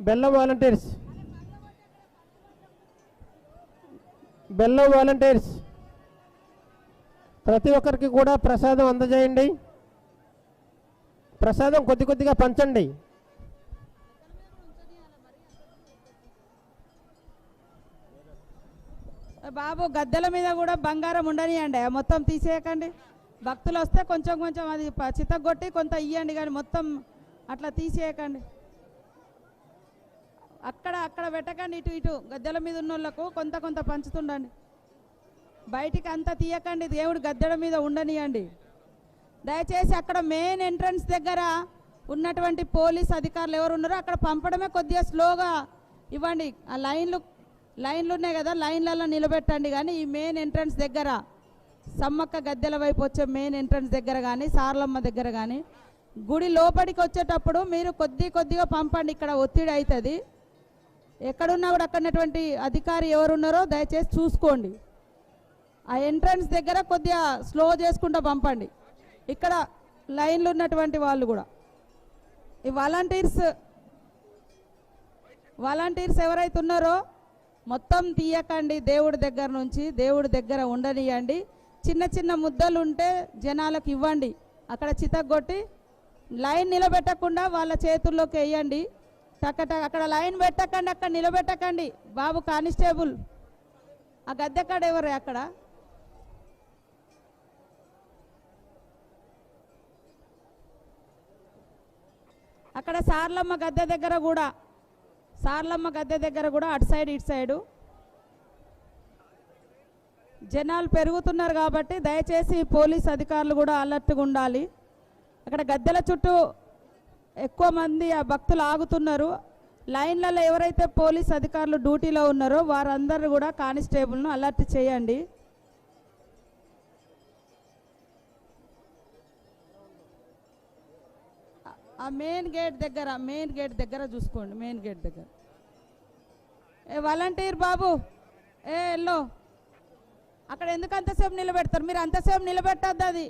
బెల్లం వాలంటీర్స్. బెల్లం వాలంటీర్స్. ప్రతి ఒక్కరికి కూడా ప్రసాదం అందజేయండి. ప్రసాదం కొద్ది కొద్దిగా పంచండి. బాబు గద్దెల మీద కూడా బంగారం ఉండనియండి. మొత్తం తీసేయకండి. భక్తులు వస్తే కొంచెం కొంచెం అది ప- కొంత ఇయ్యండి కానీ మొత్తం అట్లా తీసేయకండి. అక్కడ అక్కడ పెట్టకండి ఇటు ఇటు. గద్దెల మీద ఉన్నోళ్ళకు కొంత కొంత పంచుతుండండి. బయటికి అంతా తీయకండి. దేవుడు గద్దెల మీద ఉండనియండి. దయచేసి అక్కడ మెయిన్ ఎంట్రన్స్ దగ్గర ఉన్నటువంటి పోలీస్ అధికారులు ఎవరు ఉన్నారో అక్కడ పంపడమే కొద్దిగా స్లోగా ఇవ్వండి. ఆ లైన్లు లైన్లు ఉన్నాయి కదా లైన్లలో నిలబెట్టండి కానీ ఈ మెయిన్ ఎంట్రన్స్ దగ్గర సమ్మక్క గద్దెల వైపు వచ్చే మెయిన్ ఎంట్రన్స్ దగ్గర కానీ సార్లమ్మ దగ్గర కానీ గుడి లోపలికి వచ్చేటప్పుడు మీరు కొద్ది కొద్దిగా పంపండి. ఇక్కడ ఒత్తిడి అవుతుంది. ఎక్కడున్నా కూడా అక్కడటువంటి అధికారి ఎవరున్నారో దయచేసి చూసుకోండి. ఆ ఎంట్రన్స్ దగ్గర కొద్దిగా స్లో చేసుకుంటూ పంపండి. ఇక్కడ లైన్లు ఉన్నటువంటి వాళ్ళు కూడా. ఈ వాలంటీర్స్ వాలంటీర్స్ ఎవరైతే ఉన్నారో మొత్తం తీయకండి దేవుడి దగ్గర నుంచి దేవుడి దగ్గర ఉండనియండి. చిన్న చిన్న ముద్దలు ఉంటే జనాలకు ఇవ్వండి. అక్కడ చితగొట్టి లైన్ నిలబెట్టకుండా వాళ్ళ చేతుల్లోకి వేయండి. టక్క అక్కడ లైన్ పెట్టకండి అక్కడ నిలబెట్టకండి. బాబు కానిస్టేబుల్. ఆ గద్దె కాడ ఎవరు అక్కడ? అక్కడ సార్లమ్మ గద్దె దగ్గర కూడా సార్లమ్మ గద్దె దగ్గర కూడా అటు సైడ్ ఇటు సైడు. జనాలు పెరుగుతున్నారు కాబట్టి దయచేసి పోలీస్ అధికారులు కూడా అలర్ట్గా ఉండాలి. అక్కడ గద్దెల చుట్టూ ఎక్కువ మంది ఆ భక్తులు ఆగుతున్నారు. లైన్లలో ఎవరైతే పోలీస్ అధికారులు డ్యూటీలో ఉన్నారో వారందరూ కూడా కానిస్టేబుల్ను అలర్ట్ చేయండి. ఆ మెయిన్ గేట్ దగ్గర మెయిన్ గేట్ దగ్గర చూసుకోండి మెయిన్ గేట్ దగ్గర. ఏ వాలంటీర్ బాబు ఏ ఎల్లో అక్కడ ఎందుకు అంతసేపు నిలబెడతారు? మీరు అంతసేపు నిలబెట్టద్దు అది.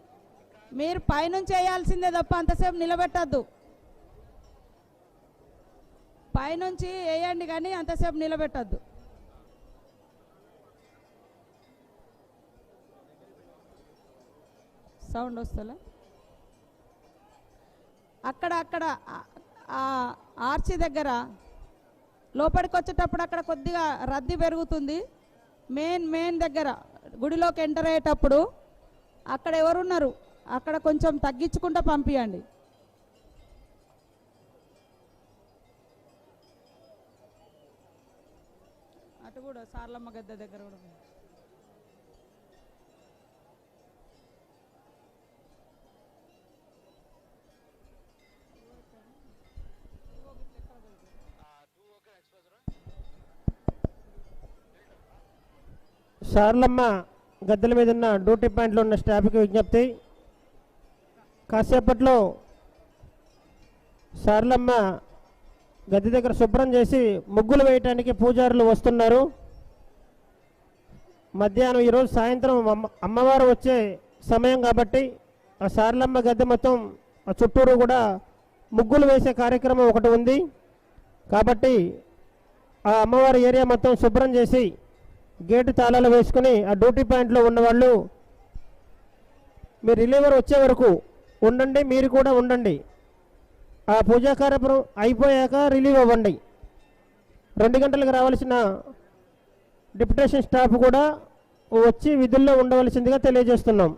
మీరు పైనుంచి వేయాల్సిందే తప్ప అంతసేపు నిలబెట్టద్దు. పైనుంచి వేయండి కానీ అంతసేపు నిలబెట్టద్దు. సౌండ్ వస్తలే? అక్కడ అక్కడ ఆర్చి దగ్గర లోపలికి వచ్చేటప్పుడు అక్కడ కొద్దిగా రద్దీ పెరుగుతుంది. మెయిన్ మెయిన్ దగ్గర గుడిలోకి ఎంటర్ అయ్యేటప్పుడు అక్కడ ఎవరున్నారు? అక్కడ కొంచెం తగ్గించుకుంటూ పంపించండి అటు కూడా సార్లమ్మ గద్ద దగ్గర కూడా సార్లమ్మ గద్దెల మీద ఉన్న డ్యూటీ పాయింట్లో ఉన్న స్టాఫ్కి విజ్ఞప్తి. కాసేపట్లో సార్లమ్మ గద్దె దగ్గర శుభ్రం చేసి ముగ్గులు వేయటానికి పూజారులు వస్తున్నారు. మధ్యాహ్నం ఈరోజు సాయంత్రం అమ్మవారు వచ్చే సమయం కాబట్టి ఆ సార్లమ్మ గద్దె మొత్తం ఆ చుట్టూరు కూడా ముగ్గులు వేసే కార్యక్రమం ఒకటి ఉంది. కాబట్టి ఆ అమ్మవారి ఏరియా మొత్తం శుభ్రం చేసి గేటు తాళాలు వేసుకుని ఆ డ్యూటీ పాయింట్లో ఉన్నవాళ్ళు మీ రిలీవర్ వచ్చే వరకు ఉండండి మీరు కూడా ఉండండి. ఆ పూజా కార్యక్రమం అయిపోయాక రిలీవ్ అవ్వండి. రెండు గంటలకు రావాల్సిన డిప్యుటేషన్ స్టాఫ్ కూడా వచ్చి విధుల్లో ఉండవలసిందిగా తెలియజేస్తున్నాం.